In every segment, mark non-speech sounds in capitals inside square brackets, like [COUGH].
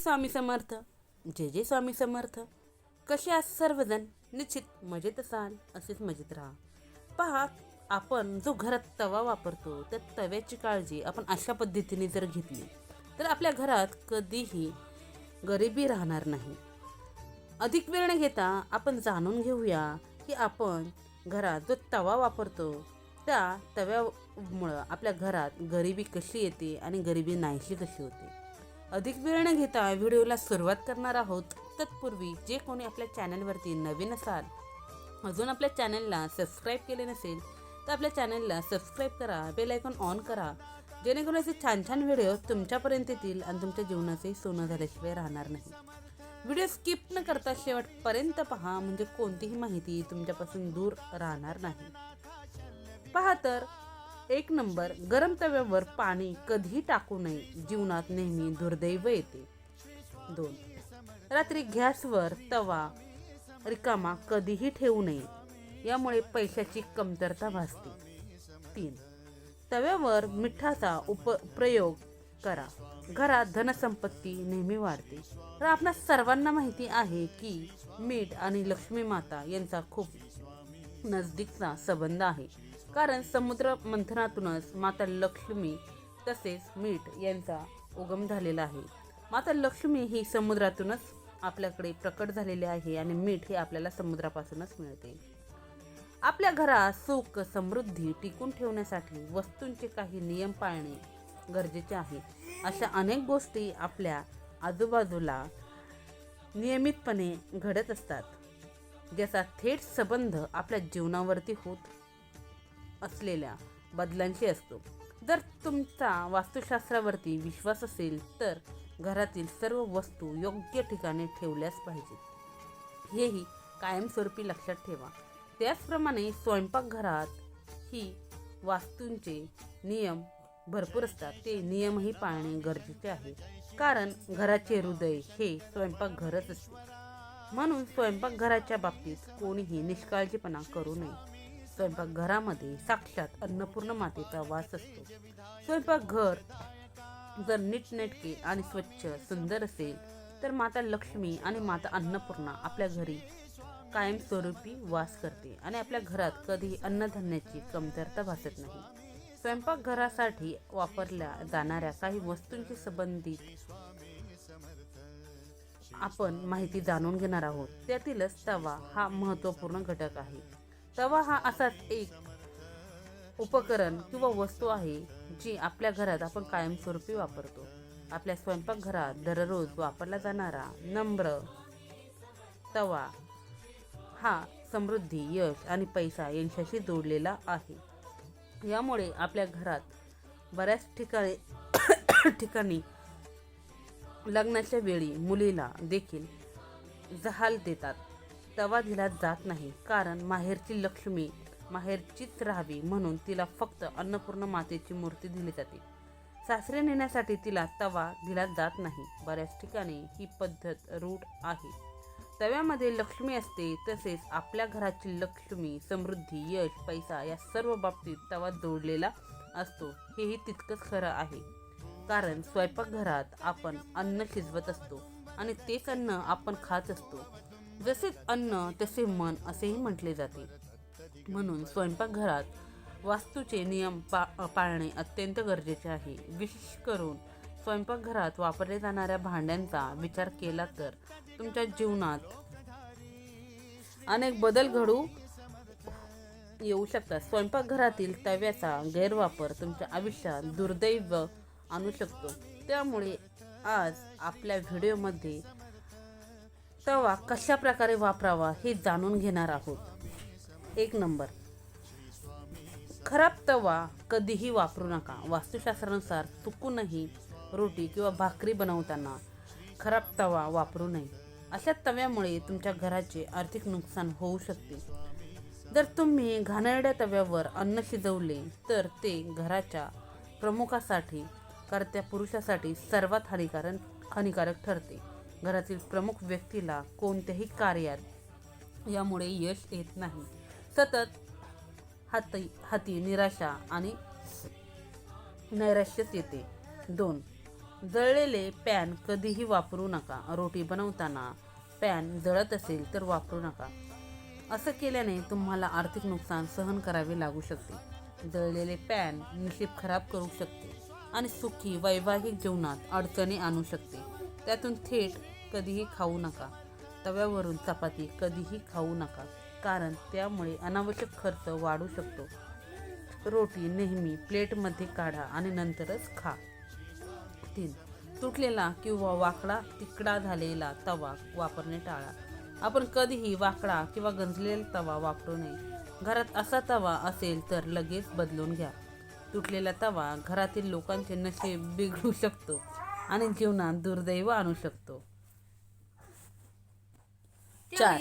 स्वामी समर्थ. जे जे स्वामी समर्थ. कसे आज सर्वजण? निश्चित मजेत असाल असेच मजेत राहा. पहा आपण जो घरात तवा वापरतो त्या तव्याची काळजी आपण अशा पद्धतीने जर घेतली तर आपल्या घरात कधीही गरिबी राहणार नाही. अधिक वेळ न घेता आपण जाणून घेऊया की आपण घरात जो तवा वापरतो त्या तव्यामुळं आपल्या घरात गरिबी कशी येते आणि गरिबी नाहीशी कशी होते. अधिक वेळ न घेता व्हिडिओला सुरुवात करणार आहोत. तत्पूर्वी जे कोणी आपल्या चॅनलवरती नवीन असाल अजून आपल्या चॅनलला सबस्क्राईब केले नसेल तर आपल्या चॅनलला सबस्क्राईब करा बेल आयकॉन ऑन करा. जेणेकरून असे छान छान व्हिडिओ तुमच्यापर्यंत येतील आणि तुमच्या जीवनाचे सोनं झाल्याशिवाय राहणार नाही. व्हिडिओ स्किप न करता शेवटपर्यंत पहा म्हणजे कोणतीही माहिती तुमच्यापासून दूर राहणार नाही. पहा तर एक नंबर गरम तव्यावर पाणी कधीही टाकू नये. जीवनात नेहमी दुर्दैव येते. दोन रात्री गॅसवर तवा रिकामा कधीही ठेवू नये. यामुळे पैशाची कमतरता भासते. तीन तव्यावर मिठाचा उप प्रयोग करा. घरात धनसंपत्ती नेहमी वाढते. तर आपणा सर्वांना माहिती आहे की मीठ आणि लक्ष्मी माता यांचा खूप नजदीकचा संबंध आहे. कारण समुद्र मंथनातूनच माता लक्ष्मी तसेच मीठ यांचा उगम झालेला आहे. माता लक्ष्मी ही समुद्रातूनच आपल्याकडे प्रकट झालेली आहे आणि मीठ हे आपल्याला समुद्रापासूनच मिळते. आपल्या घरात सुख समृद्धी टिकून ठेवण्यासाठी वस्तूंचे काही नियम पाळणे गरजेचे आहे. अशा अनेक गोष्टी आपल्या आजूबाजूला नियमितपणे घडत असतात ज्याचा थेट संबंध आपल्या जीवनावरती होत असलेल्या बदलांशी असतो. जर तुमचा वास्तुशास्त्रावरती विश्वास असेल तर घरातील सर्व वस्तू योग्य ठिकाणी ठेवल्याच पाहिजेत हेही कायमस्वरूपी लक्षात ठेवा. त्याचप्रमाणे स्वयंपाकघरात ही वास्तूंचे नियम भरपूर असतात. ते नियमही पाळणे गरजेचे आहे. कारण घराचे हृदय हे स्वयंपाकघरच असते. म्हणून स्वयंपाकघराच्या बाबतीत कोणीही निष्काळजीपणा करू नये. स्वयंपाकघरामध्ये साक्षात अन्नपूर्ण मातेचा वास असतो. स्वयंपाकघर जर नीटनेटके आणि स्वच्छ सुंदर असेल तर माता लक्ष्मी आणि माता अन्नपूर्णा आपल्या घरी कायमस्वरूपी वास करते आणि आपल्या घरात कधी अन्नधान्याची कमतरता भासत नाही. स्वयंपाकघरासाठी वापरल्या जाणाऱ्या काही वस्तूंशी संबंधित आपण माहिती जाणून घेणार आहोत. त्यातीलच तवा हा महत्त्वपूर्ण घटक आहे. तवा हा असाच एक उपकरण किंवा वस्तू आहे जी आपल्या घरात आपण कायमस्वरूपी वापरतो. आपल्या स्वयंपाकघरात दररोज वापरला जाणारा नम्र तवा हा समृद्धी यश आणि पैसा यांच्याशी जोडलेला आहे. यामुळे आपल्या घरात बऱ्याच ठिकाणी [COUGHS] ठिकाणी लग्नाच्या वेळी मुलीला देखील जहाल देतात. तवा दिला जात नाही. कारण माहेरची लक्ष्मी माहेरचीच राहावी म्हणून तिला फक्त अन्नपूर्ण मातेची मूर्ती दिली जाते. सासरे नेण्यासाठी तिला तवा दिला जात नाही. बऱ्याच ठिकाणी ही पद्धत रूढ आहे. तव्यामध्ये लक्ष्मी असते तसेच आपल्या घराची लक्ष्मी समृद्धी यश पैसा या सर्व बाबतीत तवा जोडलेला असतो. हेही तितकंच खरं आहे. कारण स्वयंपाकघरात आपण अन्न शिजवत असतो आणि तेच अन्न आपण खात असतो. जसे अन्न तसे मन असेही म्हटले जाते. म्हणून स्वयंपाकघरात वास्तूचे नियम पा पाळणे अत्यंत गरजेचे आहे. विशेष करून स्वयंपाकघरात वापरल्या जाणाऱ्या भांड्यांचा विचार केला तर तुमच्या जीवनात अनेक बदल घडू येऊ शकतात. स्वयंपाकघरातील तव्याचा गैरवापर तुमच्या आयुष्यात दुर्दैव आणू शकतो. त्यामुळे आज आपल्या व्हिडिओमध्ये तवा कशा प्रकारे वापरावा हे जाणून घेणार आहोत. एक नंबर. खराब तवा कधीही वापरू नका. वास्तुशास्त्रानुसार चुकूनही रोटी किंवा भाकरी बनवताना खराब तवा वापरू नये. अशा तव्यामुळे तुमच्या घराचे आर्थिक नुकसान होऊ शकते. जर तुम्ही घाणेरड्या तव्यावर अन्न शिजवले तर ते घराच्या प्रमुखासाठी करत्या पुरुषासाठी सर्वात हानिकारक हानिकारक ठरते. घरातील प्रमुख व्यक्तीला कोणत्याही कार्यात यामुळे यश येत नाही. सतत हाती हाती निराशा आणि नैराश्यच येते. दोन जळलेले पॅन कधीही वापरू नका. रोटी बनवताना पॅन जळत असेल तर वापरू नका. असं केल्याने तुम्हाला आर्थिक नुकसान सहन करावे लागू शकते. जळलेले पॅन नशीब खराब करू शकते आणि सुखी वैवाहिक जीवनात अडचणी आणू शकते. त्यातून थेट कधीही खाऊ नका. तव्यावरून चपाती कधीही खाऊ नका. कारण त्यामुळे अनावश्यक खर्च वाढू शकतो. रोटी नेहमी प्लेटमध्ये काढा आणि नंतरच खा. तीन. तुटलेला किंवा वाकडा तिकडा झालेला तवा वापरणे टाळा. आपण कधीही वाकडा किंवा गंजलेला तवा वापरू नये. घरात असा तवा असेल तर लगेच बदलून घ्या. तुटलेला तवा घरातील लोकांचे नशे बिघडू शकतो. आणि जीवनात दुर्दैव आणू शकतो. चार.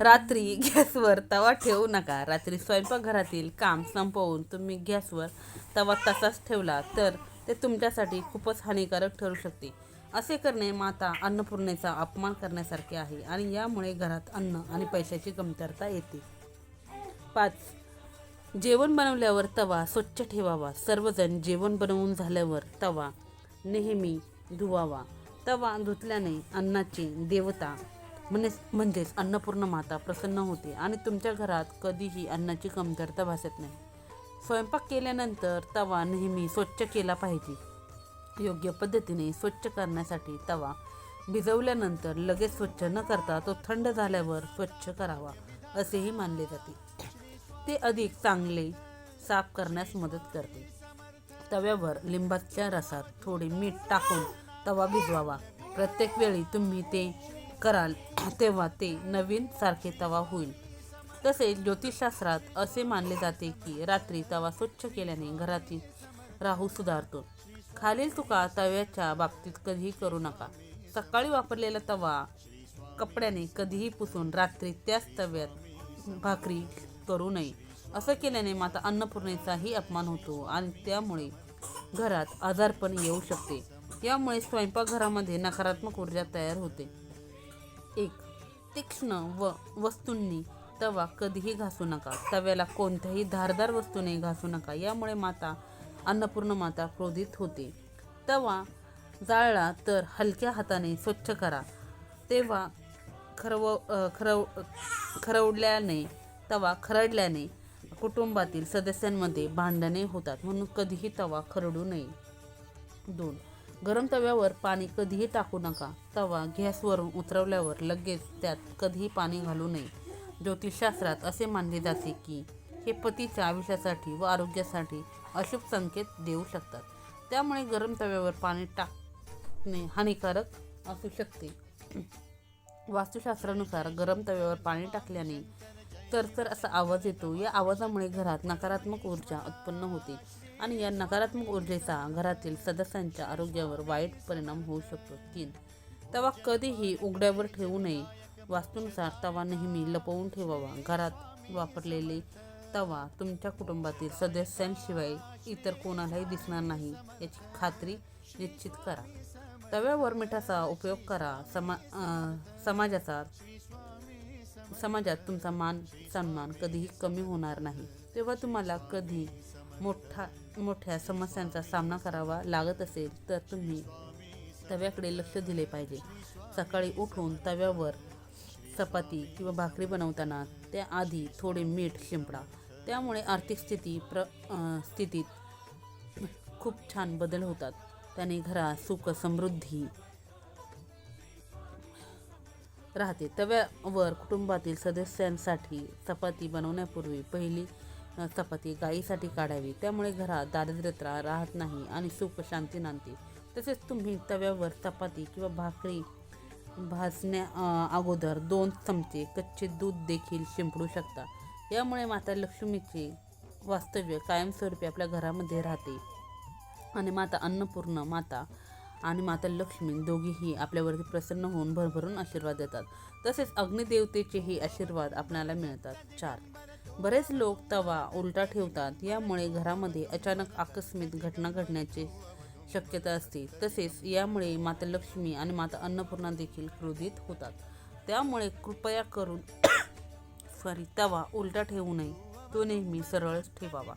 रात्री गॅसवर तवा ठेवू नका. रात्री स्वयंपाकघरातील काम संपवून तुम्ही गॅसवर तवा तसाच ठेवला तर ते तुमच्यासाठी खूपच हानिकारक ठरू शकते. असे करणे माता अन्नपूर्णेचा अपमान करण्यासारखे आहे आणि यामुळे घरात अन्न आणि पैशाची कमतरता येते. पाच. जेवण बनवल्यावर तवा स्वच्छ ठेवावा. सर्वजण जेवण बनवून झाल्यावर तवा नेहमी धुवावा. तवा धुतल्याने अन्नाची देवता म्हणजे म्हणजेच अन्नपूर्ण माता प्रसन्न होते आणि तुमच्या घरात कधीही अन्नाची कमतरता भासत नाही. स्वयंपाक केल्यानंतर तवा नेहमी स्वच्छ केला पाहिजे. योग्य पद्धतीने स्वच्छ करण्यासाठी तवा भिजवल्यानंतर लगेच स्वच्छ न करता तो थंड झाल्यावर स्वच्छ करावा असेही मानले जाते. ते अधिक चांगले साफ करण्यास मदत करते. तव्यावर लिंबाच्या रसात थोडे मीठ टाकून तवा भिजवावा. प्रत्येक वेळी तुम्ही ते कराल तेव्हा ते नवीन सारखे तवा होईल. तसेच ज्योतिषशास्त्रात असे मानले जाते की रात्री तवा स्वच्छ केल्याने घरातील राहू सुधारतो. खालील तुका तव्याच्या बाबतीत कधीही करू नका. सकाळी वापरलेला तवा कपड्याने कधीही पुसून रात्री त्याच तव्यात भाकरी करू नये. असं केल्याने माता अन्नपूर्णेचाही अपमान होतो आणि त्यामुळे घरात आजारपण येऊ शकते. यामुळे स्वयंपाकघरामध्ये नकारात्मक ऊर्जा तयार होते. एक तीक्ष्ण व वस्तूंनी तवा कधीही घासू नका. तव्याला कोणत्याही धारदार वस्तूने घासू नका. यामुळे माता अन्नपूर्ण माता क्रोधित होते. तवा जाळला तर हलक्या हाताने स्वच्छ करा. तेव्हा खरव खरव खरवल्याने तवा खरडल्याने कुटुंबातील सदस्यांमध्ये भांडणे होतात म्हणून कधीही तवा खरडू नये. दोन गरम तव्यावर पाणी कधीही टाकू नका. तवा गॅसवरून उतरवल्यावर लगेच त्यात कधीही पाणी घालू नये. ज्योतिषशास्त्रात असे मानले जाते की हे पतीच्या आयुष्यासाठी व आरोग्यासाठी अशुभ संकेत देऊ शकतात. त्यामुळे गरम तव्यावर पाणी टाकणे हानिकारक असू शकते. वास्तुशास्त्रानुसार गरम तव्यावर पाणी टाकल्याने तर तर असा आवाज येतो. या आवाजामुळे घरात नकारात्मक ऊर्जा उत्पन्न होते आणि या नकारात्मक ऊर्जेचा घरातील सदस्यांच्या आरोग्यावर वाईट परिणाम होऊ शकतो. तीन तवा कधीही उघड्यावर ठेवू नये. वास्तूनुसार तवा नेहमी लपवून ठेवावा. घरात वापरलेले तवा तुमच्या कुटुंबातील सदस्यांशिवाय इतर कोणालाही दिसणार नाही याची खात्री निश्चित करा. तव्यावर मिठाचा उपयोग करा. समा समाजाचा समाजात तुमचा मान सन्मान कधीही कमी होणार नाही. तेव्हा तुम्हाला कधी मोठा मोठ्या समस्यांचा सामना करावा लागत असेल तर तुम्ही तव्याकडे लक्ष दिले पाहिजे. सकाळी उठून तव्यावर चपाती किंवा भाकरी बनवताना त्याआधी थोडे मीठ शिंपडा. त्यामुळे आर्थिक स्थिती प्र स्थितीत खूप छान बदल होतात. त्याने घरात सुख समृद्धी राहते. तव्यावर कुटुंबातील सदस्यांसाठी चपाती बनवण्यापूर्वी पहिली चपाती गाईसाठी काढावी. त्यामुळे घरात दारिद्र्यता राहत नाही आणि सुख शांती नांदते. तसेच तुम्ही तव्यावर चपाती किंवा भाकरी भाजण्या अगोदर दोन चमचे कच्चे दूध देखील शिंपडू शकता. यामुळे माता लक्ष्मीचे वास्तव्य कायमस्वरूपी आपल्या घरामध्ये राहते. आणि माता अन्नपूर्ण माता आणि माता लक्ष्मी दोघीही आपल्यावरती प्रसन्न होऊन भरभरून आशीर्वाद देतात. तसेच अग्निदेवतेचेही आशीर्वाद आपल्याला मिळतात. चार. बरेच लोक तवा उलटा ठेवतात. यामुळे घरामध्ये अचानक आकस्मिक घटना घडण्याची शक्यता असते. तसेच यामुळे माता लक्ष्मी आणि माता अन्नपूर्णा देखील क्रोधित होतात. त्यामुळे कृपया करून [COUGHS] सॉरी तवा उलटा ठेवू नये. तो नेहमी सरळ ठेवावा.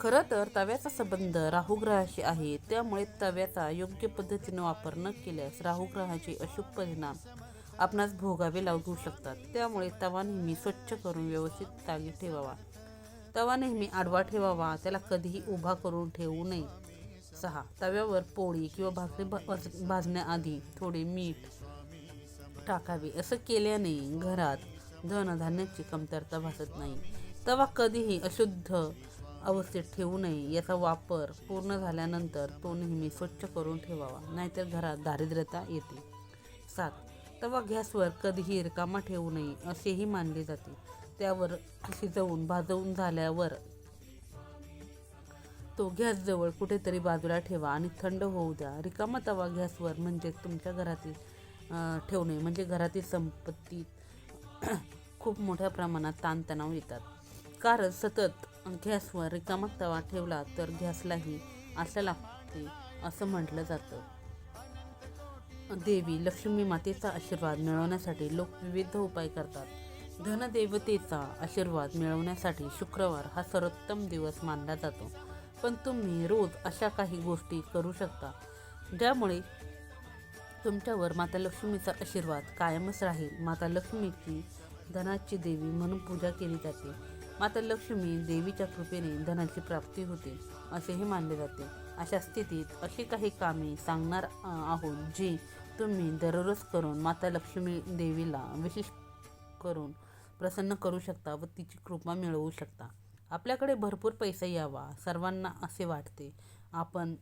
खरं तर तव्याचा संबंध राहुग्रहाशी आहे त्यामुळे तव्याचा योग्य पद्धतीने वापर न केल्यास राहुग्रहाचे अशुभ परिणाम आपणास भोगावे लागू शकतात. त्यामुळे तवा नेहमी स्वच्छ करून व्यवस्थित जागी ठेवावा. तवा नेहमी आडवा ठेवावा त्याला कधीही उभा करून ठेवू नये. सहा. तव्यावर पोळी किंवा भाकरी भाजण्याआधी थोडे मीठ टाकावे. असं केल्याने घरात धनधान्याची कमतरता भासत नाही. तवा कधीही अशुद्ध अवस्थेत ठेवू नये याचा वापर पूर्ण झाल्यानंतर तो नेहमी स्वच्छ करून ठेवावा नाहीतर घरात दारिद्र्यता येते. सात तवा गॅसवर कधीही रिकामा ठेवू नये असेही मानले जाते. त्यावर शिजवून भाजवून झाल्यावर तो गॅसजवळ कुठेतरी बाजूला ठेवा आणि थंड होऊ द्या. रिकामा तवा गॅसवर म्हणजे तुमच्या घरातील ठेवू ठेवणे म्हणजे घरातील संपत्ती खूप मोठ्या प्रमाणात ताणतणाव येतात. कारण सतत गॅसवर रिकामा तवा ठेवला तर गॅसलाही आशा लागते असं म्हटलं जातं. देवी लक्ष्मी मातेचा आशीर्वाद मिळवण्यासाठी लोक विविध उपाय करतात. धनदेवतेचा आशीर्वाद मिळवण्यासाठी शुक्रवार हा सर्वोत्तम दिवस मानला जातो. पण तुम्ही रोज अशा काही गोष्टी करू शकता ज्यामुळे तुमच्यावर माता लक्ष्मीचा आशीर्वाद कायमच राहील. माता लक्ष्मीची धनाची देवी म्हणून पूजा केली जाते. माता लक्ष्मी देवीच्या कृपेने धनाची प्राप्ती होते असेही मानले जाते. अशा स्थितीत अशी काही कामे सांगणार आहोत जी तुम्ही दररोज करून माता लक्ष्मी देवीला विशेष करून प्रसन्न करू शकता व तिची कृपा मिळवू शकता. आपल्याकडे भरपूर पैसा यावा सर्वांना असे वाटते. आपण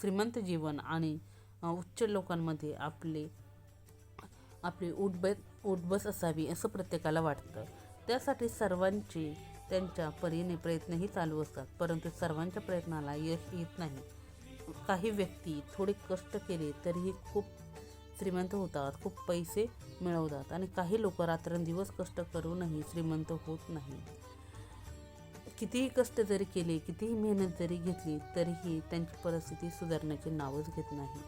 श्रीमंत जीवन आणि उच्च लोकांमध्ये आपले आपली उठबस उठबस असावी असं प्रत्येकाला वाटतं. त्यासाठी सर्वांचे त्यांच्या परीने प्रयत्नही चालू असतात. परंतु सर्वांच्या प्रयत्नाला यश येत नाही. काही व्यक्ती थोडे कष्ट केले तरीही खूप श्रीमंत होतात खूप पैसे मिळवतात आणि काही लोक रात्रंदिवस कष्ट करूनही श्रीमंत होत नाही. कितीही कष्ट जरी केले कितीही मेहनत जरी घेतली तरीही त्यांची परिस्थिती सुधारण्याचे नावच घेत नाही.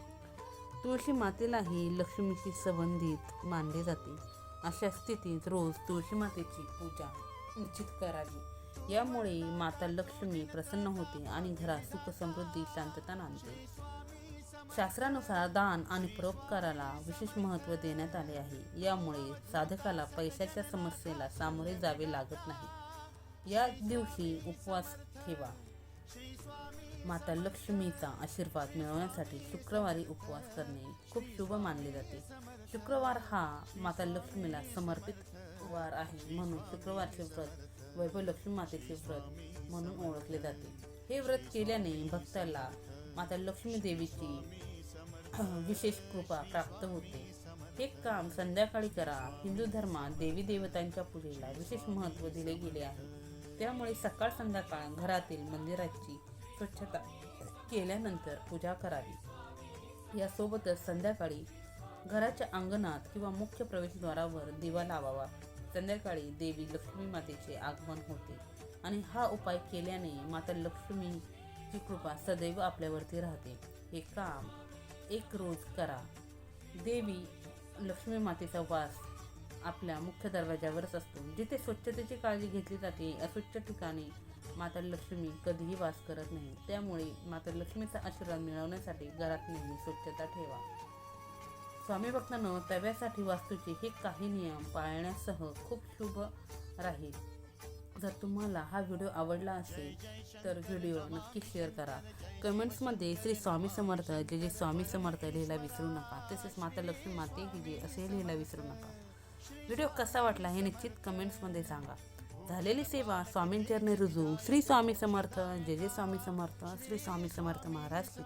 तुळशी मातेलाही लक्ष्मीशी संबंधित मानले जाते. अशा स्थितीत रोज तुळशी मातेची पूजा निश्चित करावी. यामुळे माता लक्ष्मी प्रसन्न होते आणि घरात सुख समृद्धी शांतता नांदते. शास्त्रानुसार दान आणि परोपकाराला विशेष महत्त्व देण्यात आले आहे. यामुळे साधकाला पैशाच्या समस्येला सामोरे जावे लागत नाही. या दिवशी उपवास ठेवा. माता लक्ष्मीचा आशीर्वाद मिळवण्यासाठी शुक्रवारी उपवास करणे खूप शुभ मानले जाते. शुक्रवार हा माता लक्ष्मीला समर्पित वार आहे म्हणून शुक्रवारचे व्रत वैभव लक्ष्मी मातेचे व्रत म्हणून ओळखले जाते. हे व्रत केल्याने भक्ताला माता लक्ष्मी देवीची [CLEARS THROAT] विशेष कृपा प्राप्त होते. हे काम संध्याकाळी करा. हिंदू धर्मात देवी देवतांच्या पूजेला विशेष महत्त्व दिले गेले आहे. त्यामुळे सकाळ संध्याकाळ घरातील मंदिराची स्वच्छता केल्यानंतर पूजा करावी. यासोबतच संध्याकाळी घराच्या अंगणात किंवा मुख्य प्रवेशद्वारावर दिवा लावावा. संध्याकाळी देवी लक्ष्मी मातेचे आगमन होते आणि हा उपाय केल्याने माता लक्ष्मीची कृपा सदैव आपल्यावरती राहते. हे काम एक रोज करा. देवी लक्ष्मी मातेचा वास आपल्या मुख्य दरवाजावरच असतो. जिथे स्वच्छतेची काळजी घेतली जाते अस्वच्छ ठिकाणी माता लक्ष्मी कधीही वास करत नाही. त्यामुळे माता लक्ष्मीचा आशीर्वाद मिळवण्यासाठी घरात नेहमी स्वच्छता ठेवा. स्वामी भक्तांनो तव्यासाठी वास्तूचे हे काही नियम पाळण्यासह खूप शुभ राहील. जर तुम्हाला हा व्हिडिओ आवडला असेल तर व्हिडिओ नक्की शेअर करा. कमेंट्समध्ये श्री स्वामी समर्थ जे जे स्वामी समर्थ लिहायला विसरू नका तसेच माता लक्ष्मी माते की जे असे लिहायला विसरू नका. व्हिडिओ कसा वाटला हे निश्चित कमेंट्समध्ये सांगा. झालेली सेवा स्वामींचरणे रुजू श्री स्वामी समर्थ जय जय स्वामी समर्थ श्री स्वामी समर्थ महाराज की